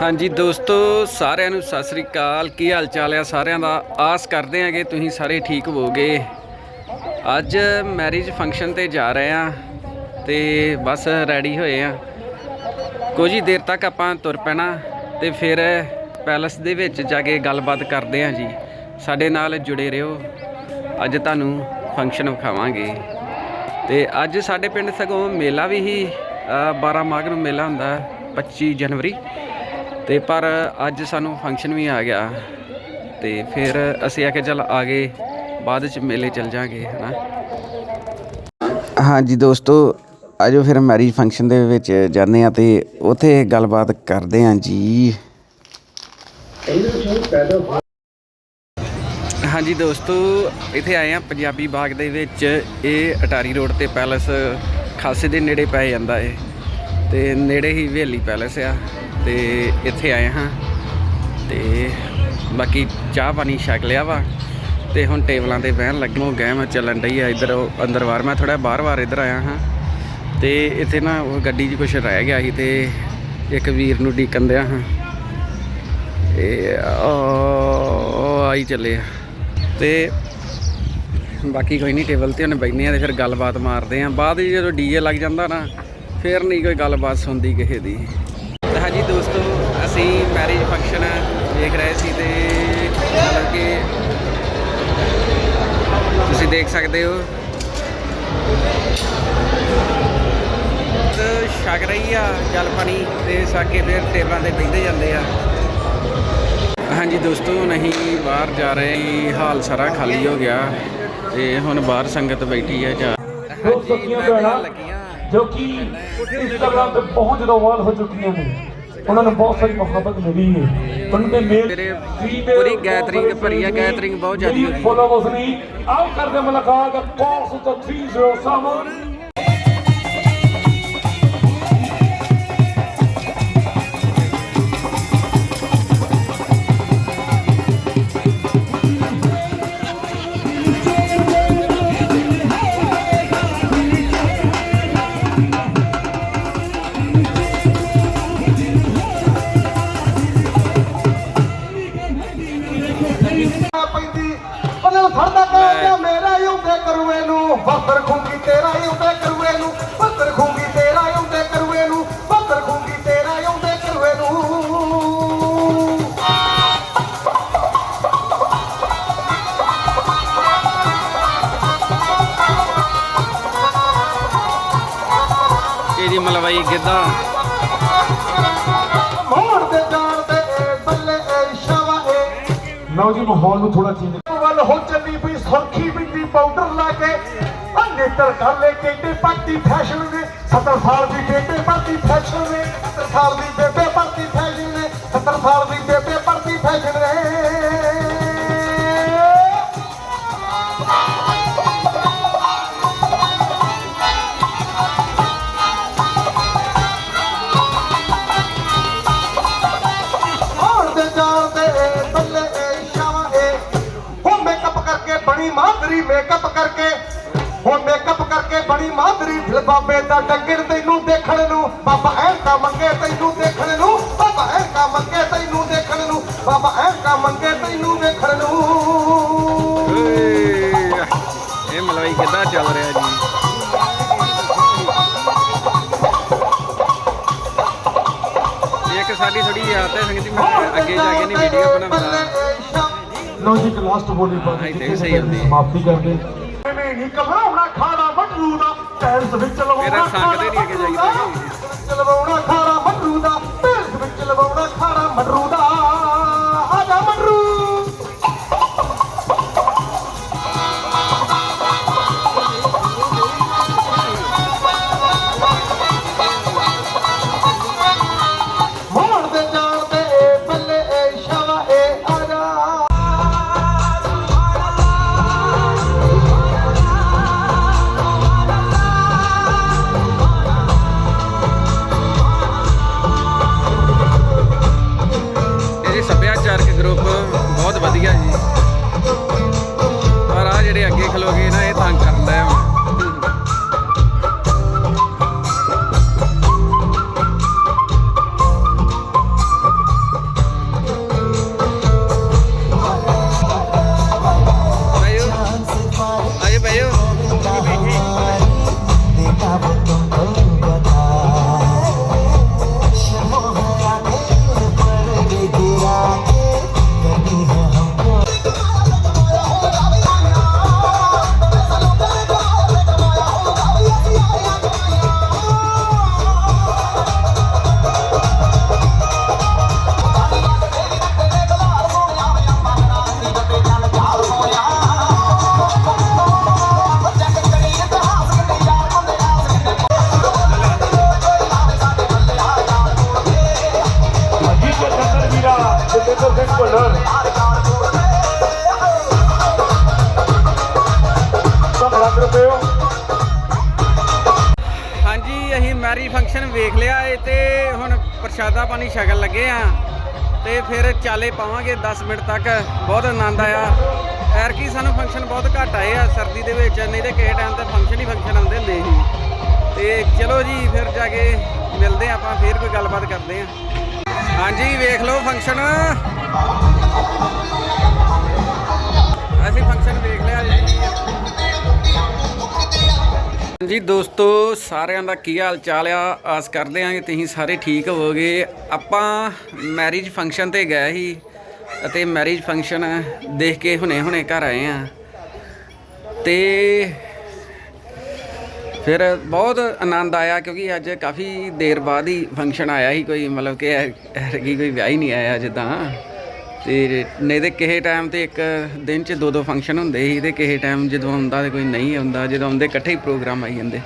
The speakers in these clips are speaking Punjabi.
ਹਾਂਜੀ ਦੋਸਤੋ, ਸਾਰਿਆਂ ਨੂੰ ਸਤਿ ਸ੍ਰੀ ਅਕਾਲ। ਕੀ ਹਾਲ ਚਾਲ ਆ ਸਾਰਿਆਂ ਦਾ? ਆਸ ਕਰਦੇ ਹਾਂ ਕਿ ਤੁਸੀਂ ਸਾਰੇ ਠੀਕ ਹੋਵੋਗੇ। ਅੱਜ ਮੈਰਿਜ ਫੰਕਸ਼ਨ ਤੇ ਜਾ ਰਹੇ ਆ ਤੇ ਬਸ ਰੈਡੀ ਹੋਏ ਆ ਕੁਝ ਹੀ ਦੇਰ ਤੱਕ ਆਪਾਂ ਤੁਰ ਪੈਣਾ ਤੇ ਫਿਰ ਪੈਲਸ ਦੇ ਵਿੱਚ ਜਾ ਕੇ ਗੱਲਬਾਤ ਕਰਦੇ ਆ ਜੀ। ਸਾਡੇ ਨਾਲ ਜੁੜੇ ਰਹੋ। ਅੱਜ ਤੁਹਾਨੂੰ ਫੰਕਸ਼ਨ ਵਿਖਾਵਾਂਗੇ। ਤੇ ਅੱਜ ਸਾਡੇ ਪਿੰਡ ਸਗੋਂ ਮੇਲਾ ਵੀ ਹੀ 12 ਮਾਘ ਨੂੰ ਮੇਲਾ ਹੁੰਦਾ 25 ਜਨਵਰੀ। ਤੇ ਪਰ ਅੱਜ ਸਾਨੂੰ ਫੰਕਸ਼ਨ ਵੀ ਆ ਗਿਆ ਤੇ ਫਿਰ ਅਸੀਂ ਆ ਕੇ ਚੱਲ ਆਗੇ ਬਾਅਦ ਚ ਮੇਲੇ ਚੱਲ ਜਾਾਂਗੇ ਹਨਾ? ਹਾਂਜੀ ਦੋਸਤੋ ਆਜੋ ਫਿਰ ਮੈਰਿਜ ਫੰਕਸ਼ਨ ਦੇ ਵਿੱਚ ਜਾਂਦੇ ਆ ਤੇ ਉੱਥੇ ਗੱਲਬਾਤ ਕਰਦੇ ਆ ਜੀ। ਹਾਂਜੀ ਦੋਸਤੋ ਇੱਥੇ ਆਏ ਆ ਪੰਜਾਬੀ ਬਾਗ ਦੇ ਵਿੱਚ। ਇਹ ਅਟਾਰੀ ਰੋਡ ਤੇ ਪੈਲਸ ਖਾਸੇ ਦੇ ਨੇੜੇ ਪੈ ਜਾਂਦਾ ਏ। ਤੇ ਨੇੜੇ ਹੀ ਹਵੇਲੀ ਪੈਲਸ ਆ। ਤੇ ਇੱਥੇ ਆਏ ਹਾਂ। ਤੇ ਬਾਕੀ ਚਾਹ ਪਾਣੀ ਛਕ ਲਿਆ ਵਾ। ਤੇ ਹੁਣ ਟੇਬਲਾਂ ਤੇ ਬਹਿਣ ਲੱਗੇ ਹੋ ਗਏ ਮੈਂ ਚੱਲਣ ਡਈ ਆ। ਇੱਧਰ ਅੰਦਰ ਵਾਰ, ਮੈਂ ਥੋੜਾ ਬਾਹਰ ਵਾਰ ਇੱਧਰ ਆਇਆ ਹਾਂ। ਤੇ ਇੱਥੇ ਨਾ ਉਹ ਗੱਡੀ 'ਚ ਕੁਝ ਰਹਿ ਗਿਆ ਸੀ ਤੇ ਇੱਕ ਵੀਰ ਨੂੰ ਡੀਕਨ ਦਿਆ ਹਾਂ। ਇਹ ਉਹ ਆਈ ਚੱਲੇ ਆ। ਤੇ ਬਾਕੀ ਕੋਈ ਨਹੀਂ, ਟੇਬਲ ਤੇ ਉਹਨੇ ਬੈਠਨੇ ਆ ਤੇ ਫਿਰ ਗੱਲਬਾਤ ਮਾਰਦੇ ਆ। ਬਾਅਦ ਵਿੱਚ ਜਦੋਂ ਡੀਜੇ ਲੱਗ ਜਾਂਦਾ ਨਾ, ਫਿਰ ਨਹੀਂ ਕੋਈ ਗੱਲਬਾਤ ਸੁਣਦੀ ਕਿਸੇ ਦੀ। ਹਾਂਜੀ ਦੋਸਤੋ ਅਸੀਂ ਮੈਰਿਜ ਫੰਕਸ਼ਨ ਦੇਖ ਰਹੇ ਸੀ ਤੇ ਮਤਲਬ ਕਿ ਤੁਸੀਂ ਦੇਖ ਸਕਦੇ ਹੋ। ਤੇ ਛਕ ਰਹੀ ਆ ਜਲ ਪਾਣੀ ਤੇ ਛਕ ਕੇ ਫਿਰ ਟੇਬਲਾਂ ਤੇ ਬੈਠਦੇ ਜਾਂਦੇ ਆ। ਹਾਂਜੀ ਦੋਸਤੋ ਨਹੀਂ ਬਾਹਰ ਜਾ ਰਹੇ ਹਾਲ ਸਾਰਾ ਖਾਲੀ ਹੋ ਗਿਆ ਤੇ ਹੁਣ ਬਾਹਰ ਸੰਗਤ ਬੈਠੀ ਹੈ ਜਾ। ਭੈਣਾਂ ਜੋ ਕਿ ਇੰਸਟਾਗ੍ਰਾਮ ਤੇ ਜ਼ਿਆਦਾ ਵਾਇਰਲ ਹੋ ਚੁੱਕੀਆਂ ਨੇ। ਉਹਨਾਂ ਨੂੰ ਬਹੁਤ ਸਾਰੀ ਮੁਹੱਬਤ ਮਿਲੀ ਹੈ। ਉਹਨਾਂ ਦੇ ਮੇਰੇ ਪੂਰੀ ਗੈਦਰਿੰਗ ਭਰੀ ਹੈ ਗੈਦਰਿੰਗ ਬਹੁਤ ਜ਼ਿਆਦੀ ਹੋਈ। ਫੋਲੋ ਉਸ ਨਹੀਂ ਆਓ ਕਰਦੇ ਮੁਲਾਕਾਤ 4307 ਬੱਤਰ ਖੁੰਗੀ ਤੇਰਾ ਹੀ ਹੁੰਦੇ ਕਰੂਏ ਨੂੰ ਬੱਤਰ ਖੁੰਗੀ ਤੇਰਾ ਹੀ ਹੁੰਦੇ ਕਰੂਏ ਨੂੰ ਬੱਤਰ ਖੁੰਗੀ ਤੇਰਾ ਹੀ ਹੁੰਦੇ ਕਰੂਏ ਨੂੰ। ਇਹਦੀ ਮਲਵਾਈ ਗਿੱਧਾ ਮੋੜ ਦੇ ਜਾਣ ਦੇ ਏ ਬੱਲੇ ਏ ਸ਼ਵਾ ਏ ਲਓ ਜੀ ਮਾਹੌਲ ਨੂੰ ਥੋੜਾ ਚੇਂਜ ਵੱਲ ਹੋ ਚੱਲੀ ਪਈ ਸੁਰਖੀ ਬਿੰਦੀ ਪਾਊਡਰ ਲਾ ਕੇ। ਨੇਤਰ ਕਰ ਲੈ ਕਿੱਡੇ ਪੱਟੀ ਫੈਸ਼ਨ ਨੇ 70 ਸਾਲ ਦੀ ਬੇਬੇ ਪੱਟੀ ਫੈਸ਼ਨ ਨੇ 70 ਸਾਲ ਦੀ ਬੇਬੇ ਪੱਟੀ ਫੈਸ਼ਨ ਨੇ 70 ਸਾਲ ਦੀ ਬੇਬੇ ਪੱਟੀ ਫੈਸ਼ਨ ਨੇ। ਬਾਬੇ ਦਾ ਡੰਗਰ ਤੈਨੂੰ ਦੇਖਣ ਨੂੰ ਬਾਬਾ ਐਂਕਾ ਮੰਗੇ ਤੈਨੂੰ ਦੇਖਣ ਨੂੰ ਬਾਬਾ ਐਂਕਾ ਮੰਗੇ ਤੈਨੂੰ ਦੇਖਣ ਨੂੰ ਬਾਬਾ ਐਂਕਾ ਮੰਗੇ ਤੈਨੂੰ ਦੇਖਣ ਨੂੰ। ਇਹ ਮਲਵਾਈ ਗਿੱਧਾ ਚੱਲ ਰਿਹਾ ਜੀ? ਸਾਡੀ ਥੋੜੀ ਆਦਤ ਹੈ ਸੰਗਤੀ ਮੈਂ ਅੱਗੇ ਜਾ ਕੇ ਨਹੀਂ ਵੀਡੀਓ ਬਣਾਉਂਦਾ। ਲਓ ਜੀ ਇੱਕ ਲਾਸਟ ਬੋਲੀ ਪਾ ਵੀ ਸਹੀ ਹੁੰਦੀ ਹੈ। ਸਮਾਪਤੀ ਕਰਦੇ। ਨਹੀਂ ਘਬਰਾਉਣਾ ਖਾਣਾ ਮਟਰੂ ਦਾ ਟੈਂਸ ਵਿੱਚ ਲਵਾਉਣਾ ਮੇਰਾ ਸੰਗ ਦੇ ਨਹੀਂ ਅੱਗੇ ਜਾਈਦਾ ਜੀ। ਕੇਸਰ ਸਭ ਲੱਗ ਰੁਪਏ ਹਾਂਜੀ, ਅਸੀਂ ਮੈਰਿਜ ਫੰਕਸ਼ਨ ਵੇਖ ਲਿਆ ਏ ਤੇ ਹੁਣ ਪ੍ਰਸ਼ਾਦਾ ਪਾਣੀ ਛਕਣ ਲੱਗੇ ਆ ਤੇ ਫਿਰ ਚਾਲੇ ਪਾਵਾਂਗੇ 10 ਮਿੰਟ ਤੱਕ। ਬਹੁਤ ਆਨੰਦ ਆਇਆ। ਐਰ ਕੀ ਸਾਨੂੰ ਫੰਕਸ਼ਨ ਬਹੁਤ ਘੱਟ ਆਏ ਆ ਸਰਦੀ ਦੇ ਵਿੱਚ, ਨਹੀਂ ਤੇ ਕਿਸੇ ਟਾਈਮ ਤੇ ਫੰਕਸ਼ਨ ਹੀ ਫੰਕਸ਼ਨ ਆਉਂਦੇ ਹੁੰਦੇ ਸੀ। ਤੇ ਚਲੋ ਜੀ, ਫਿਰ ਜਾ ਕੇ ਮਿਲਦੇ ਆ ਆਪਾਂ, ਫਿਰ ਕੋਈ ਗੱਲਬਾਤ ਕਰਦੇ ਆ ਹਾਂਜੀ, ਵੇਖ ਲਓ ਫੰਕਸ਼ਨ ਅਸੀਂ ਫੰਕਸ਼ਨ ਵੇਖ ਲਿਆ ਜੀ। ਜੀ ਦੋਸਤੋ, ਸਾਰਿਆਂ ਦਾ ਕੀ ਹਾਲ ਚਾਲ ਆ? ਆਸ ਕਰਦੇ ਹਾਂ ਕਿ ਤੁਸੀਂ ਸਾਰੇ ਠੀਕ ਹੋਵੋਗੇ। ਆਪਾਂ ਮੈਰਿਜ ਫੰਕਸ਼ਨ ਤੇ ਗਏ ਸੀ ਅਤੇ ਮੈਰਿਜ ਫੰਕਸ਼ਨ ਦੇਖ ਕੇ ਹੁਣੇ ਹੁਣੇ ਘਰ ਆਏ ਆ ਤੇ ਫਿਰ ਬਹੁਤ ਆਨੰਦ ਆਇਆ ਕਿਉਂਕਿ ਅੱਜ ਕਾਫੀ ਦੇਰ ਬਾਅਦ ਹੀ ਫੰਕਸ਼ਨ ਆਇਆ ਸੀ ਕੋਈ, ਮਤਲਬ ਕਿ ਐਰਗੀ ਕੋਈ ਵਿਆਹ ਹੀ ਨਹੀਂ ਆਇਆ ਜਿੱਦਾਂ। ਤੇ ਨਹੀਂ ਤੇ ਕਿਸੇ ਟਾਈਮ ਤੇ ਇੱਕ ਦਿਨ 'ਚ ਦੋ ਦੋ ਫੰਕਸ਼ਨ ਹੁੰਦੇ ਸੀ ਤੇ ਕਿਸੇ ਟਾਈਮ ਜਦੋਂ ਆਉਂਦਾ ਤੇ ਕੋਈ ਨਹੀਂ ਆਉਂਦਾ, ਜਦੋਂ ਆਉਂਦੇ ਇਕੱਠੇ ਹੀ ਪ੍ਰੋਗਰਾਮ ਆਈ ਜਾਂਦੇ।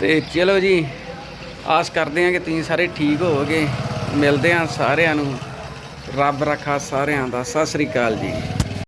ਤੇ ਚਲੋ ਜੀ, ਆਸ ਕਰਦੇ ਹਾਂ ਕਿ ਤੁਸੀਂ ਸਾਰੇ ਠੀਕ ਹੋਵੋਗੇ। ਮਿਲਦੇ ਹਾਂ ਸਾਰਿਆਂ ਨੂੰ। ਰੱਬ ਰੱਖਾ ਸਾਰਿਆਂ ਦਾ। ਸਤਿ ਸ੍ਰੀ ਅਕਾਲ ਜੀ।